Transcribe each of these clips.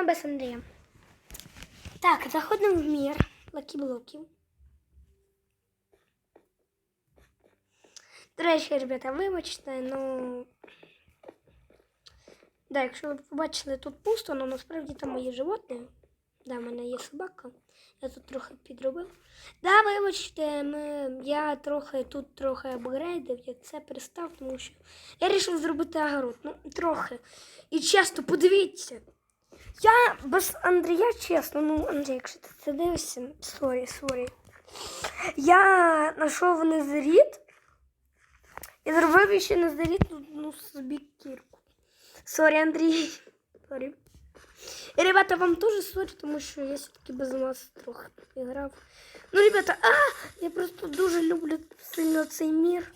Ну, без Андрія. Так, заходимо в мір лакі-блоків. До речі, ребята, вибачте, ну. Да, якщо ви побачили тут пусто, але насправді там мої животні. Да, в мене є собака. Я тут трохи підробив. Да, вибачте, ми, я трохи тут трохи апгрейдив, я це перестав, тому що я вирішив зробити огород. Ну, трохи. І чесно, подивіться. Я без Андрія, чесно, ну, Андрій, якщо ти це дивишся, сорі, сорі. Я знайшов незаріт і зробив ще незаріт ну, собі кірку. Сорі, Андрій. Сорі. І, ребята, вам теж сорі, тому що я все-таки без вас трохи грав. Ну, ребята, а, я просто дуже люблю сильно цей мір.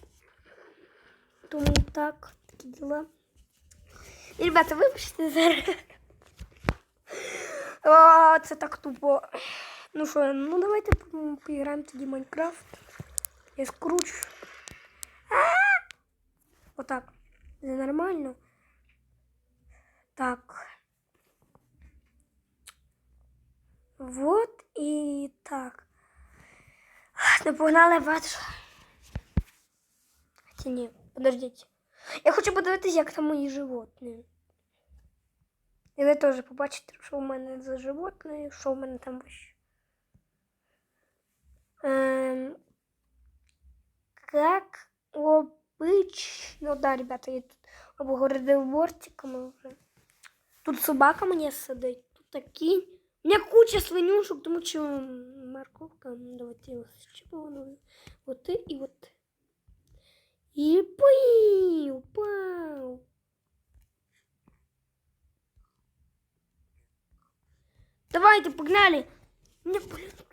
Тому так, такі діла. І, ребята, вибачте зараз. О, це так тупо. Ну що, ну давайте по- поіграємо тоді Майнкрафт. Я скручу. А! Отак. Це нормально. Так. Вот і так. Не погнали. Хотя ні, подождіть. Я хочу подивитися, як там мої животні. І ви теж побачите, що в мене за животне, що в мене там вище. Ем, как обычно, да, ребята, я тут обгородив бортиками вже. Тут собака мені сидить, тут такі. У мене куча свинюшок, тому що морковка, давайте його щепимо. Вот и вот. И пиу, пау. Давайте, погнали. Мне, блин, тут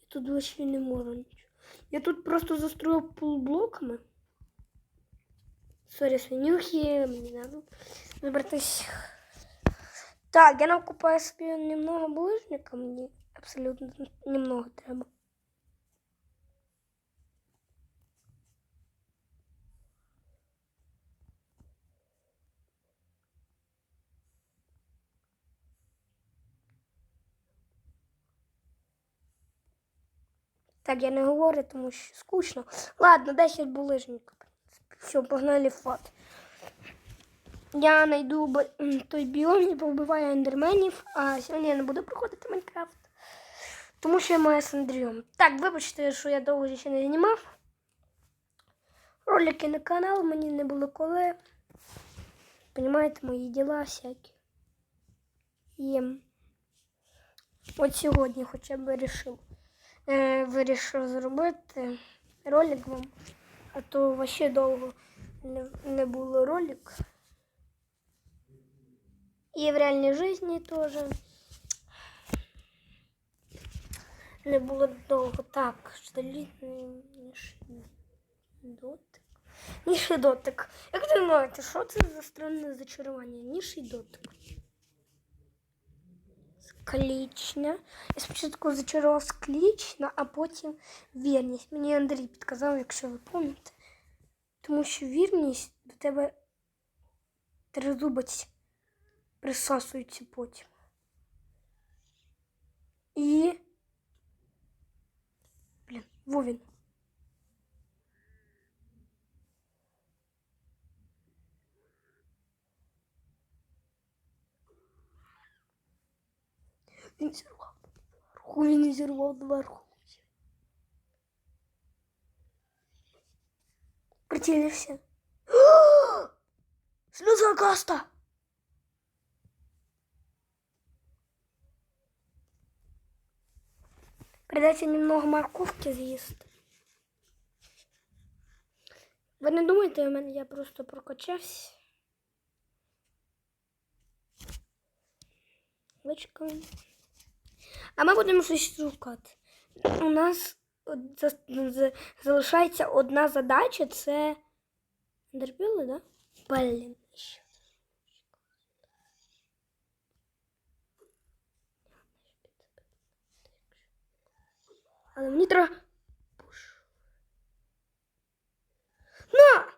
Я тут вообще не можу нічого. Я тут просто застроїв полублоками. Сорі, свинюхи, мені надо забратись. Так, я накупаю собі немного булыжника, мені абсолютно немного треба. Так, я не говорю, тому що скучно. Ладно, 10 булыжників. Все, погнали в фат. Я м, той біом і повбиваю ендерменів, а сьогодні я не буду проходити Майнкрафт. Тому що я маю з Андрієм. Так, вибачте, що я довго ще не знімав. Ролики на канал мені не було коли. Понімаєте, мої діла всякі. І от сьогодні хоча б вирішив, е, вирішив зробити ролик вам. А то вообще довго не, було ролик. І в реальній житті теж не було довго. Так, столітний дотик. Ніший дотик. Як ви думаєте, що це за странне зачарування? Ніший дотик. Склічня. Я спочатку зачарував клічна, а потім вірність. Мені Андрій підказав, якщо ви пам'ятаєте. Тому що вірність до тебе тризубець присасується потім. І. Блін, Вовін. Він зірвав доверху, він зірвав доверху. Прицілився. Сльоза каста! Придется немного морковки з'їсти. Ви не думаєте, у мене я просто прокачався. Вичекаємо. А ми будемо щось шукати. У нас от за- за- залишається одна задача це. Дерпіли, да? Блін. ще. Але мені треба. Пуш. На!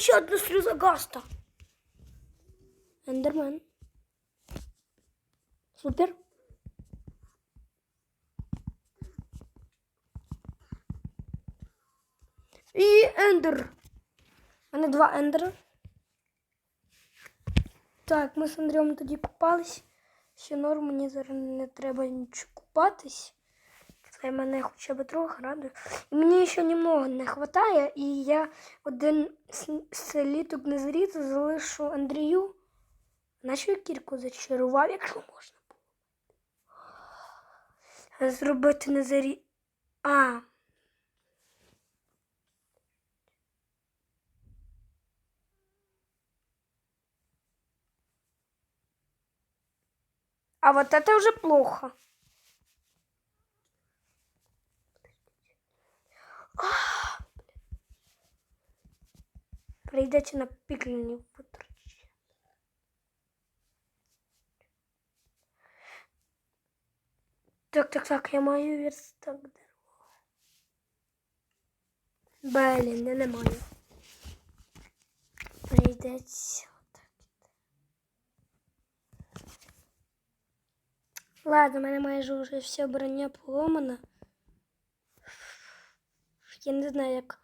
ще одна сльоза Гаста. Ендермен. Супер. І ендер. У мене два ендера. Так, ми з Андрієм тоді купались. Ще норм, мені зараз не треба нічого купатись. Це мене хоча б трохи радує. Мені ще немного не вистачає, і я один с- не зрізу залишу Андрію. Нашу кірку зачарував, якщо можна. Зробити не зарі. А. А вот это уже плохо. А, блин. Прийдеться на піклені Так, так, так, я маю верстак дерева. Блін, я не маю. Прийдеться отак. Ладно, в мене майже вже все броня поломана. Я не знаю, як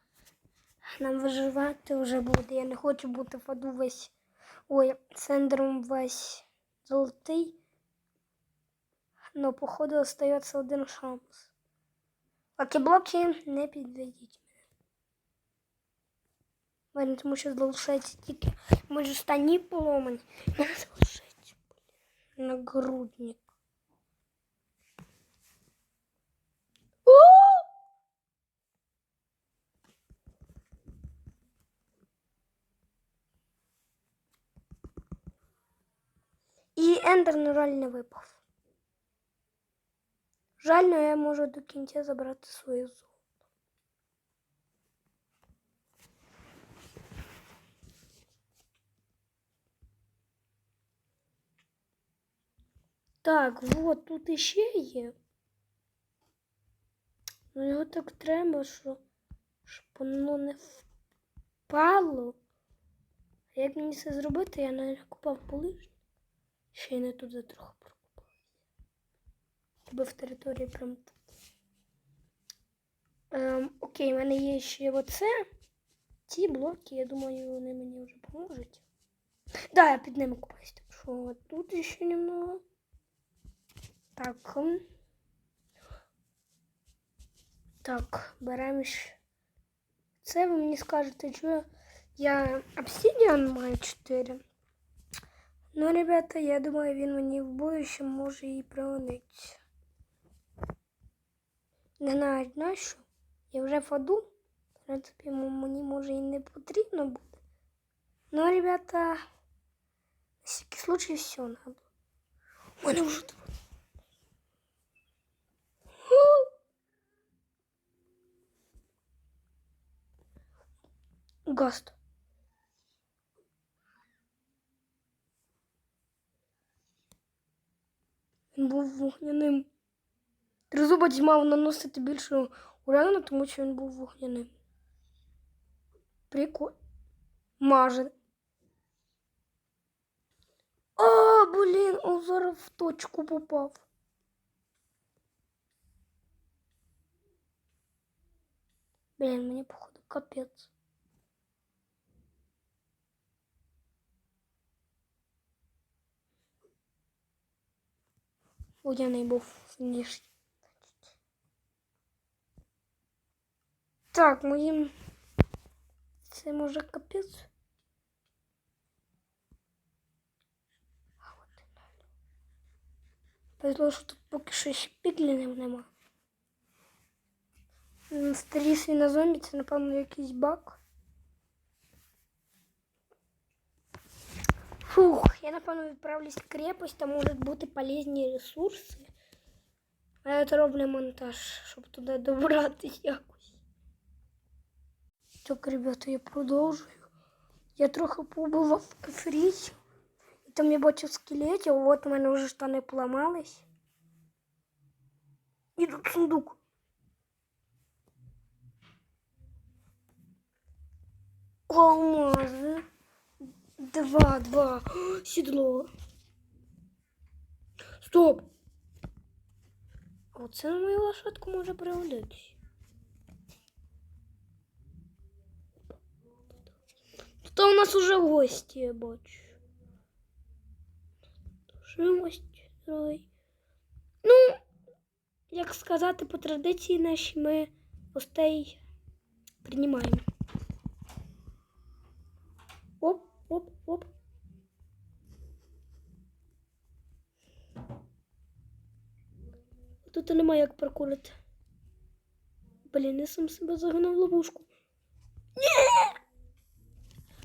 нам виживати вже буде. Я не хочу бути в аду весь. Ой, центром весь золотий. Но, походу, остається один шанс. Лакі-блоки, не підведіть мене. Мене тому що залишається тільки може стані поломані. Мене залишається, блін, нагрудник. О! І ендер, на жаль, не випав. Жаль, но я можу до кінця забрати своє золото. Так, вот тут іще є. Ну його так треба, що щоб воно не впало. Як мені це зробити, я не купав полижні. Ще й не туди трохи Тебе в території прям. Ем, окей, в мене є ще оце. Ці блоки, я думаю, вони мені вже поможуть. Да, я під ними купаюсь. Так що тут ще немного. Так. Так, беремо ще. Це ви мені скажете, що я обсидіан маю 4. Ну, ребята, я думаю, він мені в будущем може і пригодиться. Не знаю, на що. Я вже в аду. В принципі, м- мені може і не потрібно буде. Ну, ребята, на всякий случай все надо. У мене вже тут. Гаст. Він був вогняним. Тризубець мав наносити більше урану, тому що він був вогняним. Прикольно. Маже. А, блін, он зараз в точку попав. Блін, мені походу капець. Водяний був сильніший. Так, моїм. Це може капець. А от і надо. Повезло, що тут поки що ще піклінів нема. М, Старі свінозомбі, це, напевно, якийсь баг. Фух, я напевно відправлюсь в крепость, там можуть бути полезні ресурси. А я то роблю монтаж, щоб туди добратися якось. Так, ребята, я продовжую. Я трохи побував в ефріті. І там я бачив скелетів, от у мене вже штани поламались. І тут сундук. Алмази. Два, два. О, Сідло. Стоп. Оце на мою лошадку може пригодитись. Тут у нас уже гості, я бачу. Вже гості. Ну, як сказати, по традиції наші ми гостей приймаємо. Оп, оп, оп. Тут немає як паркурити. Блін, я сам себе загнав в ловушку. Ні!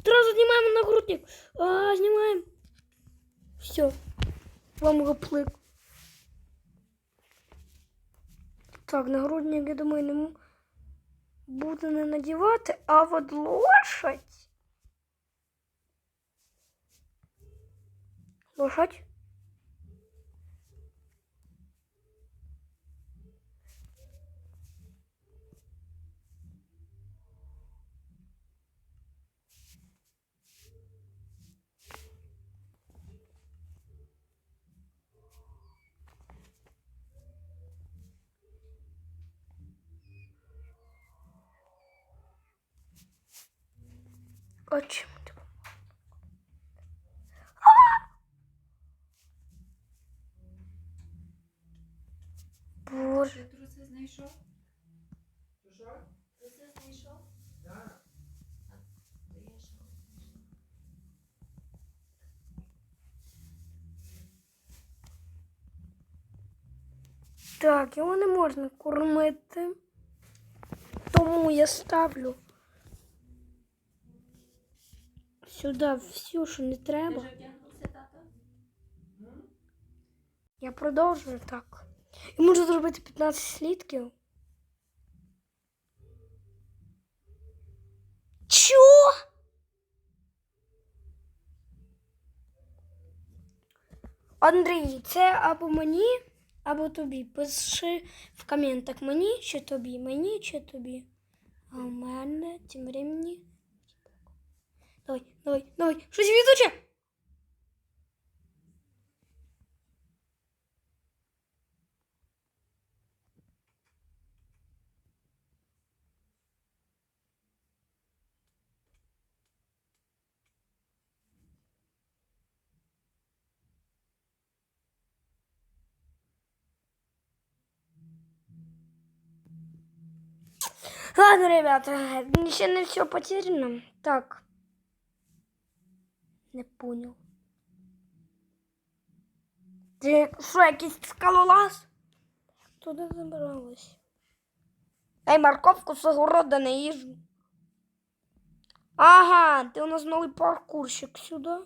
Одразу снимаем нагрудник. А, снимаем. Все. Вам гоплык. Так, нагрудник, я думаю, не буду не надівати, а от лошадь. Лошадь? Ти? Боже. Ти труси знайшов? Що? Труси знайшов? Так. Так, його не можна кормити. Тому я ставлю сюди все, що не треба. Я продовжую так. І можу зробити 15 слідків. Чо? Андрій, це або мені, або тобі. Пиши в коментах мені чи тобі, мені чи тобі. А у мене тим времени. Давай, давай, давай. Щось відуче. Ладно, ребята, ще не все потеряно. Так. Не понял. Ти що, якийсь скалолаз? Туди забралась. Ей, морковку з огорода не їжу. Ага, ти у нас новий паркурщик сюди.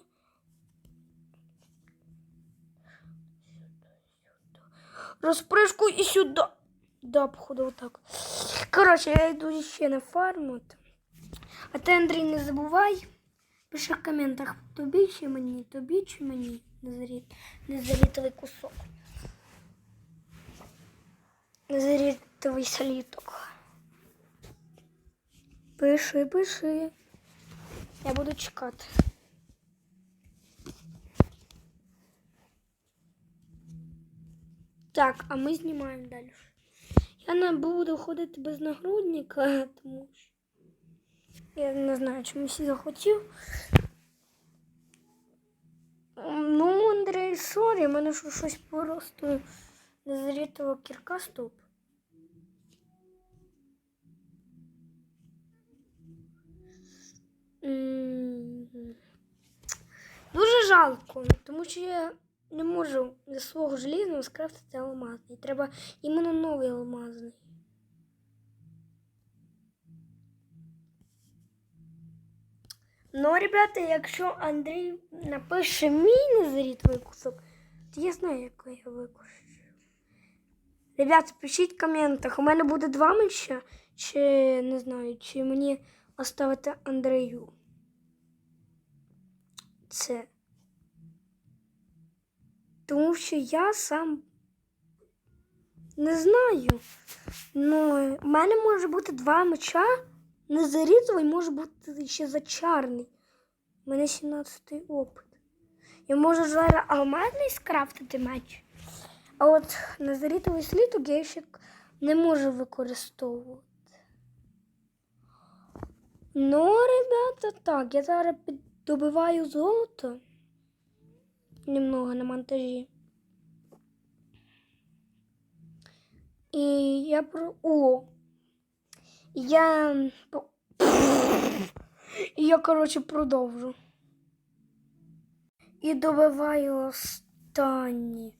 Розпришку і сюди. Да, походу, вот так. Коротше, я йду ще на фарму. А ти, Андрій, не забувай. Пиши в коментах, тобі чи мені, тобі чи мені незаріт, незарітовий кусок. Незарітовий саліток. Пиши, пиши. Я буду чекати. Так, а ми знімаємо далі. Я не буду ходити без нагрудника, тому що я не знаю, чомусь захотів. Ну, Андрій, сорі, в мене що щось просто незрітого кірка стоп. Дуже жалко, тому що я не можу зі свого желізного скрафтити алмазний. Треба іменно новий алмазний. Ну, ребята, якщо Андрій напише мій незарітовий кусок, то я знаю, який я використаю. Ребята, пишіть в коментах, у мене буде два меча, чи не знаю, чи мені оставити Андрію. Це. Тому що я сам не знаю. Ну, в мене може бути два меча, Незарізовий може бути ще зачарний. У мене 17 опит. Я можу зараз алмазний скрафтити меч. А от незарітовий сліток я ще не можу використовувати. Ну, ребята, так, я зараз добиваю золото. Немного на монтажі. І я про. О! Я. І я, коротше, продовжу. І добиваю останні.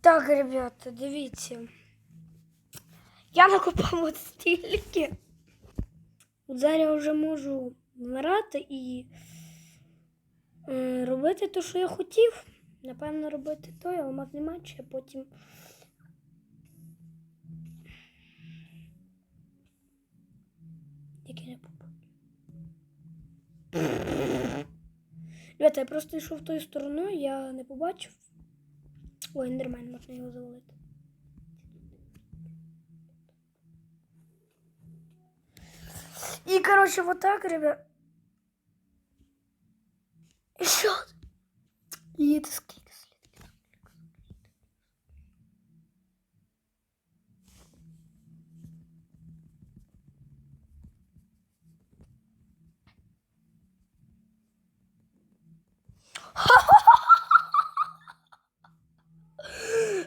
Так, ребята, дивіться. Я накопав стільки. Зараз я вже можу вмирати і робити те, що я хотів. Напевно, робити той алмазний матч, а потім. Як я не побачив. Ребята, я просто йшов тою стороною, я не побачив. Ой, нормально, можна його завалити. І, коротше, вот так, ребят. І що? І це скільки слідків?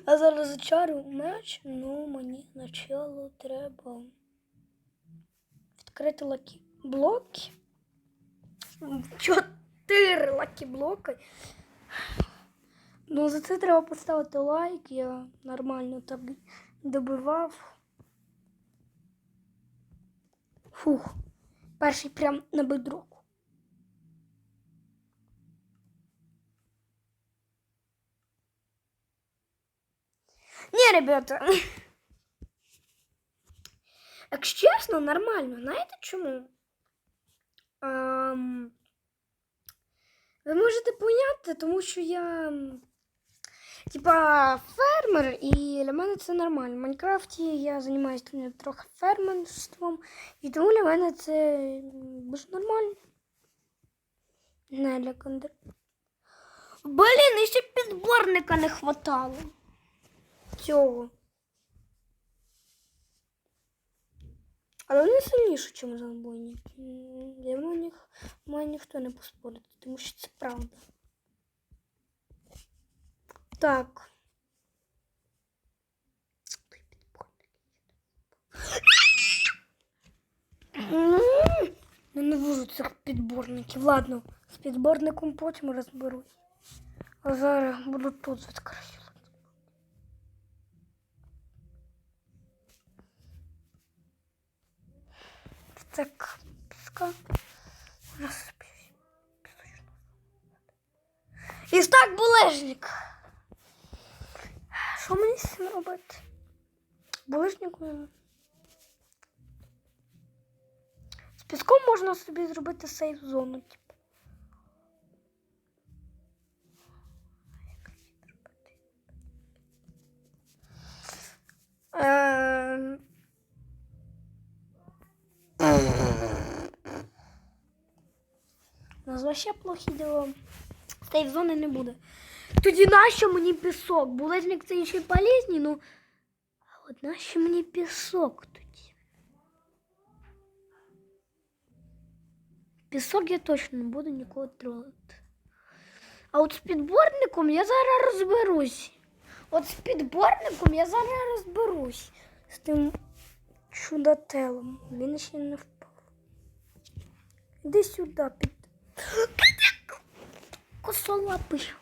А зараз зачарю ну мені спочатку треба відкрити лакі блоки. Чотири лакі блоки. Ну, за це треба поставити лайк. Я нормально так добивав. Фух. Перший прям на бедроку. Ребята. Якщо чесно, нормально. Знаєте чому? Ем, ви можете поняти, тому що я. Типа фермер, і для мене це нормально. В Майнкрафті я займаюся трохи фермерством, і тому для мене це дуже нормально. Не для кондер. Блін, ще підборника не хватало. Цього. Але вони сильніші, ніж зомбойні. Я них має ніхто не поспорити, тому що це правда. Так. Я не вижу цих підборників. Ладно, з підборником потім розберусь. А зараз буду тут відкрити. Так. Розпись. І так булежник. Що мені з цим робити? Булежнику. З піском можна собі зробити сейф зону, типу. нас вообще плохі діла. Сейф зони не буде. Тоді нащо мені пісок? Булежник це ще й полезний, ну. А от нащо мені пісок тоді? Пісок я точно не буду нікого трогати. А от з підборником я зараз розберусь. От з підборником я зараз розберусь. З тим чудотелом. Він ще не впав. Іди сюди, під. Косолапий.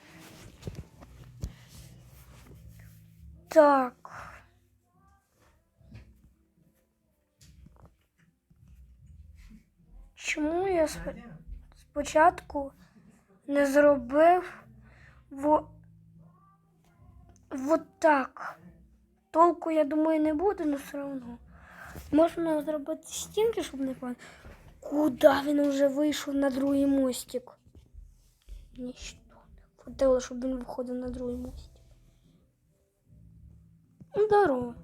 Так. Чому я спо- спочатку не зробив во... вот так? Толку, я думаю, не буде, але все одно. Можна зробити стінки, щоб не падати. Куда він уже вийшов на другий мостик? Ніщо не хотіла, щоб він виходив на другий мостик. Ну, Здорово.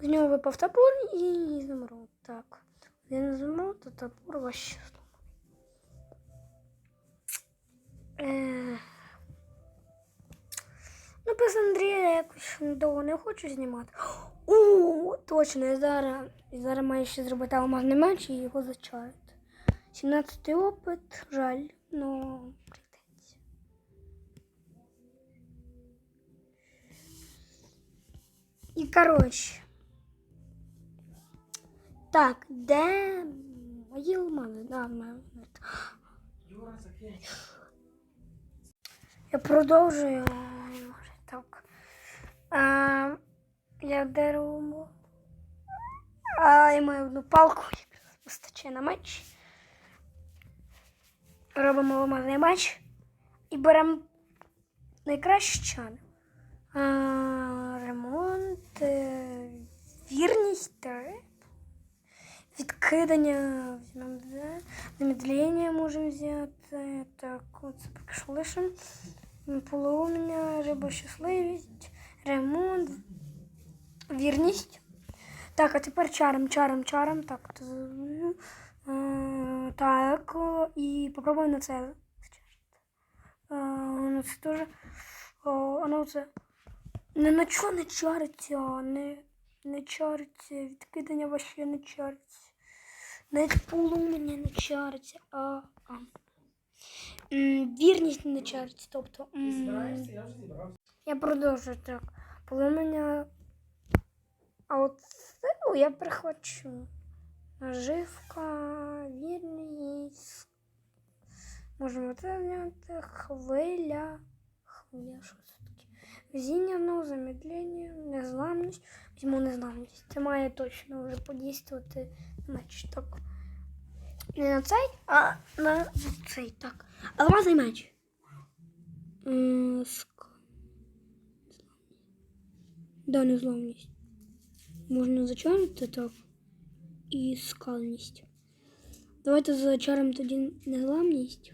З нього випав топор і замру. Так. Він замру, то топор ваще зламаний. Е... Ну, без Андрія я якось довго не хочу знімати. Точно, я зараз, зараз маю ще зробити алмазний меч і його зачарити. 17 опит, жаль, ну прийдеться. І коротше. Так, де мої алмази? Да, мене. Я продовжую. Так. А, я дерево. А, я маю одну палку, вистачає на меч. Робимо алмазний меч і беремо найкраще чани. Ремонт, е, вірність, треп, відкидання, візьмемо це, замедлення можемо взяти. Так, оце поки що лишимо. Полум'я, риба щасливість, ремонт, вірність. Так, а тепер чаром, чаром, чаром. Так, е, так, і попробуємо на це. Е, Ну, це теж. А ну це. Не на чого не чариться, не, не чариться, відкидання вообще не чариться. Навіть полум'я не чариться, а. а. М, Вірність не чариться, тобто. М. Я продовжую так. Поломання. А силу я прихвачу. Наживка, вірність. Можемо це взяти. Хвиля. Хвиля, що це таке? Везіння, ну, замедлення, незламність. Візьму незламність. Це має точно вже подійствувати меч. Так. Не на цей, а на цей. Так. Алмазний меч. Да, незламність. Можна зачарити так. І скалність. Давайте зачаримо тоді незламність.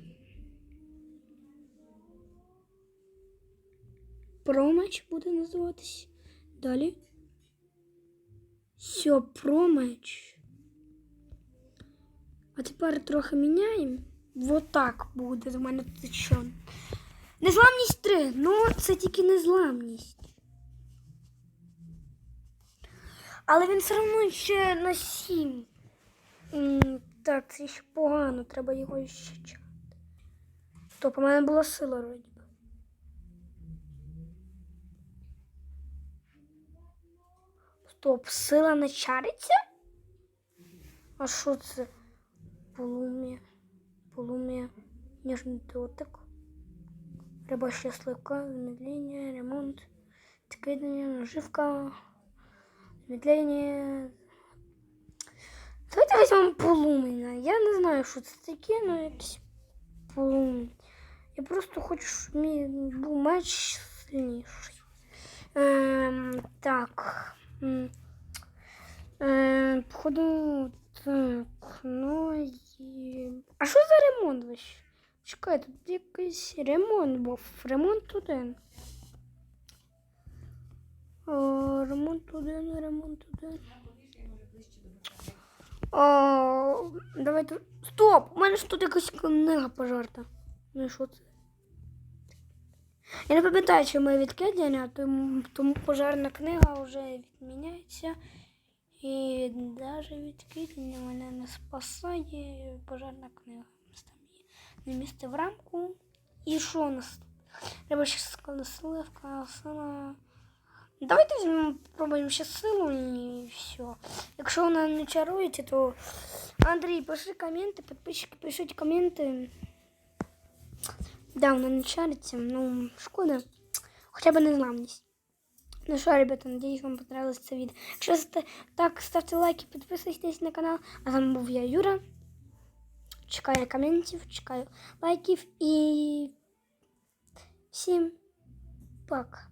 Промеч буде називатись. Далі. Все, промеч. А тепер трохи міняємо. Вот так буде в мене тут що. Незламність 3. Ну, це тільки незламність. Але він все одно ще на 7. Так, це ще погано, треба його ще чати. Стоп, у мене була сила вроді. Стоп, сила не чариться? А що це? Полум'я. Полум'я. Ніжний дотик. Риба щаслика, замедлення, ремонт, відкидання, наживка, замедлення. Давайте візьмемо полум'я. Я не знаю, що це таке, але якесь полум'я. Я просто хочу, щоб мій був меч сильніший. Ем, так. М. Ем, походу, так, ну і... А що за ремонт вообще? Чекай, тут якийсь ремонт був. Ремонт один. О, ремонт один, ремонт один. О, давайте. Стоп! У мене ж тут якась книга пожарта. Ну і що це? Я не пам'ятаю, чи ми відкидання, тому, тому пожарна книга вже відміняється. І навіть відкидання мене не спасає пожарна книга. Не місце в рамку. І що у нас? Треба ще сливка, сила. Давайте візьмемо, спробуємо ще силу і все. Якщо вона не чарується, то Андрій, пиши коменти, підписчики, пишіть коменти. Да, вона не чариться, ну шкода. Хоча б незламність. Ну що, ребята, надіюсь, вам понравилось це відео. Якщо ста- так, ставте лайки, підписуйтесь на канал. А з вами був я, Юра. Чекаю коментів, чекаю лайків і всім пока.